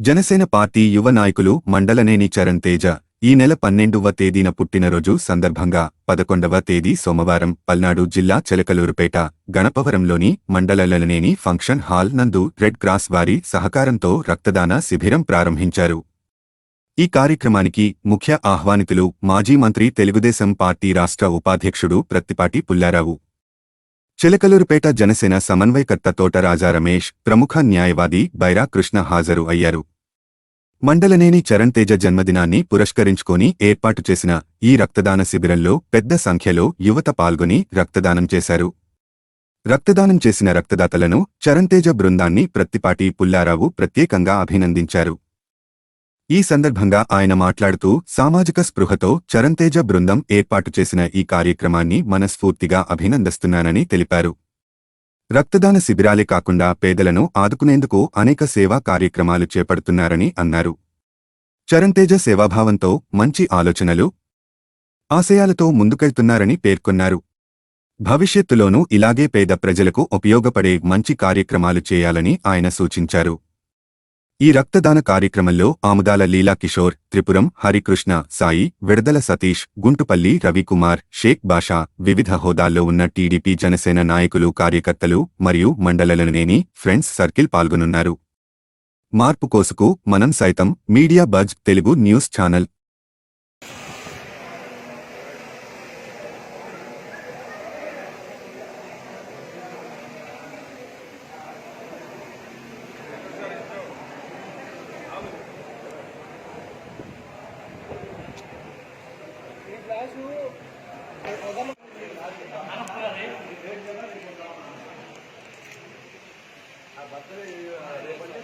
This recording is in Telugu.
జనసేన పార్టీ యువ నాయకులు మండలనేని చరణ్ తేజ ఈ నెల పన్నెండవ తేదీన పుట్టినరోజు సందర్భంగా పదకొండవ తేదీ సోమవారం పల్నాడు జిల్లా చెలకలూరుపేట గణపవరంలోని మండలలనేని ఫంక్షన్ హాల్ నందు రెడ్ క్రాస్ వారి సహకారంతో రక్తదాన శిబిరం ప్రారంభించారు. ఈ కార్యక్రమానికి ముఖ్య ఆహ్వానితులు మాజీ మంత్రి తెలుగుదేశం పార్టీ రాష్ట్ర ఉపాధ్యక్షుడు ప్రత్తిపాటి పుల్లారావు. చిలకలూరుపేట జనసేన సమన్వయకర్త తోట రాజా రమేష్ ప్రముఖ న్యాయవాది బైరా కృష్ణ హాజరు అయ్యారు. మండలనేని చరణ్ తేజ జన్మదినాన్ని పురస్కరించుకొని ఏర్పాటు చేసిన ఈ రక్తదాన శిబిరంలో పెద్ద సంఖ్యలో యువత పాల్గొని రక్తదానం చేశారు. రక్తదానం చేసిన రక్తదాతలను చరణ్ తేజ బృందాన్ని ప్రత్తిపాటి పుల్లారావు ప్రత్యేకంగా అభినందించారు. ఈ సందర్భంగా ఆయన మాట్లాడుతూ సామాజిక స్పృహతో చరంతేజ బృందం ఏర్పాటు చేసిన ఈ కార్యక్రమాన్ని మనస్ఫూర్తిగా అభినందిస్తున్నానని తెలిపారు. రక్తదాన శిబిరాలే కాకుండా పేదలను ఆదుకునేందుకు అనేక సేవా కార్యక్రమాలు చేపడుతున్నారని అన్నారు. చరణ్ తేజ సేవాభావంతో మంచి ఆలోచనలు ఆశయాలతో ముందుకెళ్తున్నారని పేర్కొన్నారు. భవిష్యత్తులోనూ ఇలాగే పేద ప్రజలకు ఉపయోగపడే మంచి కార్యక్రమాలు చేయాలని ఆయన సూచించారు. ఈ రక్తదాన కార్యక్రమంలో ఆముదాల లీలా కిషోర్ త్రిపురం హరికృష్ణ సాయి విడదల సతీష్ గుంటుపల్లి రవికుమార్ షేక్ బాషా వివిధ హోదాల్లో ఉన్న టీడీపీ జనసేన నాయకులు కార్యకర్తలు మరియు మండలలనేని ఫ్రెండ్స్ సర్కిల్ పాల్గొనున్నారు. మార్పు కోసుకు మనం సైతం media buzz Telugu news channel birthday రేపంటే